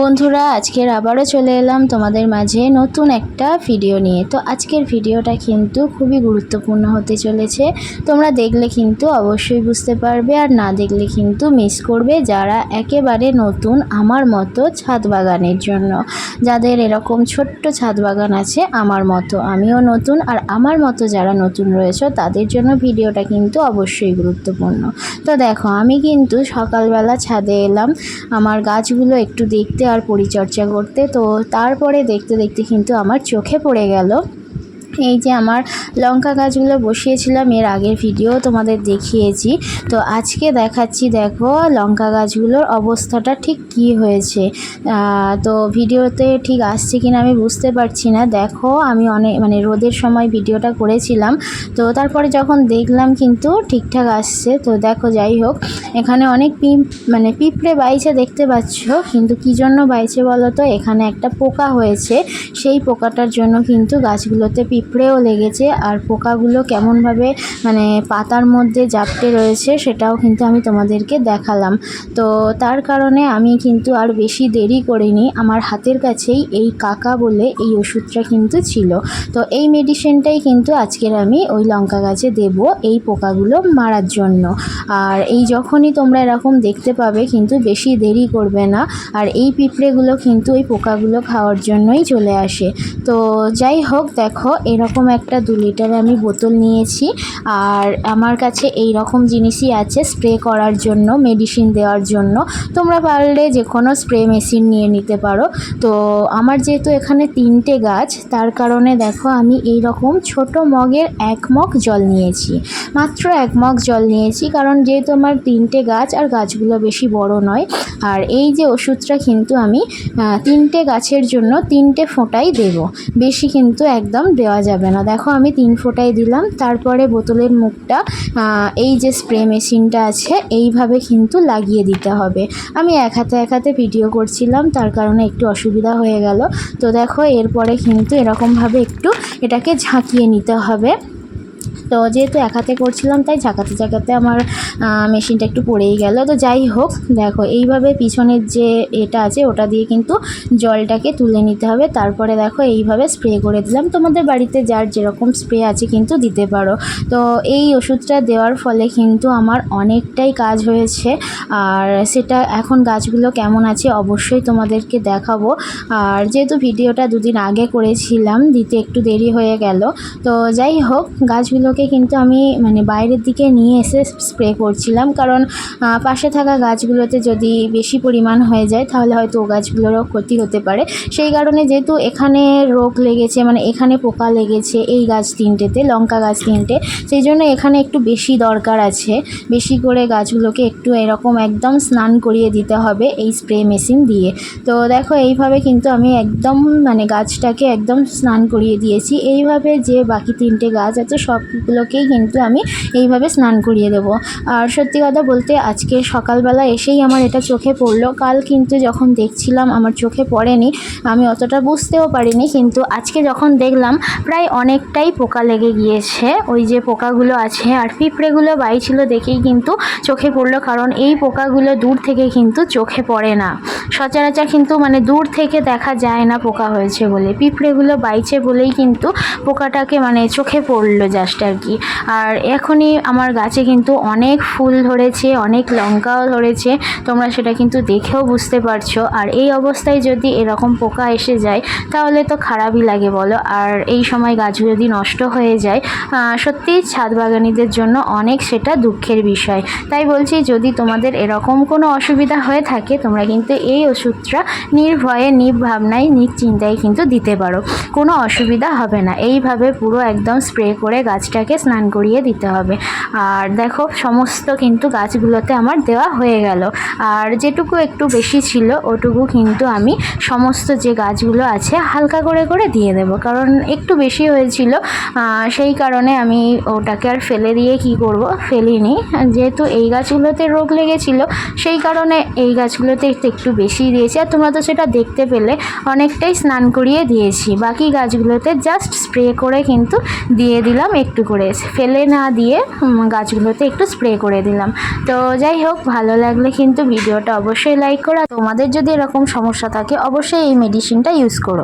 বন্ধুরা, আজকের আবারও চলে এলাম তোমাদের মাঝে নতুন একটা ভিডিও নিয়ে। তো আজকের ভিডিওটা কিন্তু খুবই গুরুত্বপূর্ণ হতে চলেছে। তোমরা দেখলে কিন্তু অবশ্যই বুঝতে পারবে আর না দেখলে কিন্তু মিস করবে যারা একেবারে নতুন আমার মতো ছাদ বাগানের জন্য। যাদের এরকম ছোট্ট ছাদ বাগান আছে, আমার মতো, আমিও নতুন আর আমার মতো যারা নতুন রয়েছে, তাদের জন্য ভিডিওটা কিন্তু অবশ্যই গুরুত্বপূর্ণ। তো দেখো, আমি কিন্তু সকালবেলা ছাদে এলাম। আমার গাছগুলো একটু দেখতে আর পরিচর্যা করতে। তো তারপরে দেখতে দেখতে কিন্তু আমার চোখে পড়ে গেল। এই যে আমার লঙ্কা গাছগুলো বসিয়েছিলাম, এর আগের ভিডিও তোমাদের দেখিয়েছি। তো আজকে দেখাচ্ছি, দেখো লঙ্কা গাছগুলোর অবস্থাটা ঠিক কি হয়েছে। তো ভিডিওতে ঠিক আসছে কিনা আমি বুঝতে পারছি না। দেখো আমি অনেক মানে রোদের সময় ভিডিওটা করেছিলাম। তো তারপরে যখন দেখলাম কিন্তু ঠিকঠাক আসছে। তো দেখো যাই হোক, এখানে অনেক পিম মানে পিঁপড়ে বাইছে দেখতে পাচ্ছ। কিন্তু কী জন্য বাইছে বলো তো? এখানে একটা পোকা হয়েছে। সেই পোকাটার জন্য কিন্তু গাছগুলোতে পিঁপড়েও লেগেছে আর পোকাগুলো কেমনভাবে মানে পাতার মধ্যে জাপটে রয়েছে সেটাও কিন্তু আমি তোমাদেরকে দেখালাম। তো তার কারণে আমি কিন্তু আর বেশি দেরি করিনি, আমার হাতের কাছেই এই কাকা বলে এই ওষুধটা কিন্তু ছিল। তো এই মেডিসিনটাই কিন্তু আজকের আমি ওই লঙ্কা গাছে দেব এই পোকাগুলো মারার জন্য। আর এই যখনই তোমরা এরকম দেখতে পাবে কিন্তু বেশি দেরি করবে না, আর এই পিঁপড়েগুলো কিন্তু ওই পোকাগুলো খাওয়ার জন্যই চলে আসে। তো যাই হোক, দেখো এরকম একটা দু লিটারে আমি বোতল নিয়েছি। আর আমার কাছে এই রকম জিনিসই আছে স্প্রে করার জন্য মেডিসিন দেওয়ার জন্য। তোমরা পারলে যে কোনো স্প্রে মেশিন নিয়ে নিতে পারো। তো আমার যেহেতু এখানে তিনটে গাছ, তার কারণে দেখো আমি এই রকম ছোট মগের এক মগ জল নিয়েছি। মাত্র এক মগ জল নিয়েছি, কারণ যেহেতু আমার তিনটে গাছ আর গাছগুলো বেশি বড় নয়। আর এই যে ওষুধটা কিন্তু আমি তিনটে গাছের জন্য তিনটে ফোঁটাই দেব। বেশি কিন্তু একদম দেওয়া যাবে না। দেখো আমি তিন ফোঁটাই দিলাম, তারপরে বোতলের মুখটা এই যে স্প্রে মেশিনটা আছে, এইভাবে কিন্তু লাগিয়ে দিতে হবে। আমি এক হাতে এক হাতে ভিডিও করছিলাম, তার কারণে একটু অসুবিধা হয়ে গেল। তো দেখো এরপরে কিন্তু এরকমভাবে একটু এটাকে ঝাঁকিয়ে নিতে হবে। তো যেহেতু এক হাতে করছিলাম, তাই ঝাঁকাতে ঝাঁকাতে আমার মেশিনটা একটু পড়েই গেল। তো যাই হোক, দেখো, এইভাবে পিছনের যে এটা আছে, ওটা দিয়ে কিন্তু জলটাকে তুলে নিতে হবে। তারপরে দেখো, এইভাবে স্প্রে করে দিলাম। তোমাদের বাড়িতে যার যেরকম স্প্রে আছে কিন্তু দিতে পারো। তো এই ওষুধটা দেওয়ার ফলে কিন্তু আমার অনেকটাই কাজ হয়েছে। আর সেটা এখন গাছগুলো কেমন আছে, অবশ্যই তোমাদেরকে দেখাবো। আর যেহেতু ভিডিওটা দুদিন আগে করেছিলাম, দিতে একটু দেরি হয়ে গেল। তো যাই হোক গাছগুলোকে কিন্তু আমি মানে বাইরের দিকে নিয়ে এসে স্প্রে করছিলাম। কারণ পাশে থাকা গাছগুলোতে যদি বেশি পরিমাণ হয়ে যায়, তাহলে হয়তো ও গাছগুলোরও ক্ষতি হতে পারে। সেই কারণে যেহেতু এখানে রোগ লেগেছে মানে এখানে পোকা লেগেছে এই গাছ তিনটেতে, লঙ্কা গাছ তিনটে, সেই জন্য এখানে একটু বেশি দরকার আছে। বেশি করে গাছগুলোকে একটু এরকম একদম স্নান করিয়ে দিতে হবে এই স্প্রে মেশিন দিয়ে। তো দেখো, এইভাবে কিন্তু আমি একদম মানে গাছটাকে একদম স্নান করিয়ে দিয়েছি। এইভাবে যে বাকি তিনটে গাছ আছে সবগুলোকেই কিন্তু আমি এইভাবে স্নান করিয়ে দেবো। আর সত্যি কথা বলতে আজকে সকালবেলা এসেই আমার এটা চোখে পড়ল। কাল কিন্তু যখন দেখছিলাম আমার চোখে পড়েনি, আমি অতটা বুঝতেও পারিনি। কিন্তু আজকে যখন দেখলাম, প্রায় অনেকটাই পোকা লেগে গিয়েছে। ওই যে পোকাগুলো আছে আর পিঁপড়েগুলো বাইছিল দেখেই কিন্তু চোখে পড়ল, কারণ এই পোকাগুলো দূর থেকে কিন্তু চোখে পড়ে না। সচরাচর কিন্তু মানে দূর থেকে দেখা যায় না পোকা হয়েছে বলে। পিঁপড়েগুলো বাইছে বলেই কিন্তু পোকাটাকে মানে চোখে পড়ল জাস্ট আর কি আর এখনই আমার গাছে কিন্তু অনেক ফুল ধরেছে, অনেক লঙ্কাও ধরেছে। তোমরা সেটা কিন্তু দেখেও বুঝতে পারছ। আর এই অবস্থায় যদি এরকম পোকা এসে যায়, তাহলে তো খারাপই লাগে বলো। আর এই সময় গাছ যদি নষ্ট হয়ে যায় সত্যিই ছাদ বাগানিদের জন্য অনেক সেটা দুঃখের বিষয়। তাই বলছি, যদি তোমাদের এরকম কোনো অসুবিধা হয়ে থাকে, তোমরা কিন্তু এই ওষুধটা নির্ভয়ে, নির্ভাবনায়, নিশ্চিন্তায় কিন্তু দিতে পারো। কোনো অসুবিধা হবে না। এইভাবে পুরো একদম স্প্রে করে গাছটাকে স্নান করিয়ে দিতে হবে। আর দেখো, সমস্ত কিন্তু গাছগুলোতে আমার দেওয়া হয়ে গেল। আর যেটুকু একটু বেশি ছিল, ওটুকু কিন্তু আমি সমস্ত যে গাছগুলো আছে, হালকা করে করে দিয়ে দেবো। কারণ একটু বেশি হয়েছিল সেই কারণে আমি ওটাকে আর ফেলে দিয়ে কি করব? ফেলিনি। যেহেতু এই গাছগুলোতে রোগ লেগেছিল, সেই কারণে এই গাছগুলোতে একটু বেশি দিয়েছি। আর তোমরা তো সেটা দেখতে পেলে, অনেকটাই স্নান করিয়ে দিয়েছি। বাকি গাছগুলোতে জাস্ট স্প্রে করে কিন্তু দিয়ে দিলাম একটু করে করে ফেলে না দিয়ে গাছগুলোতে একটু স্প্রে করে দিলাম। তো যাই হোক, ভালো লাগলে কিন্তু ভিডিওটা অবশ্যই লাইক করা। তোমাদের যদি এরকম সমস্যা থাকে, অবশ্যই এই মেডিসিনটা ইউজ করো।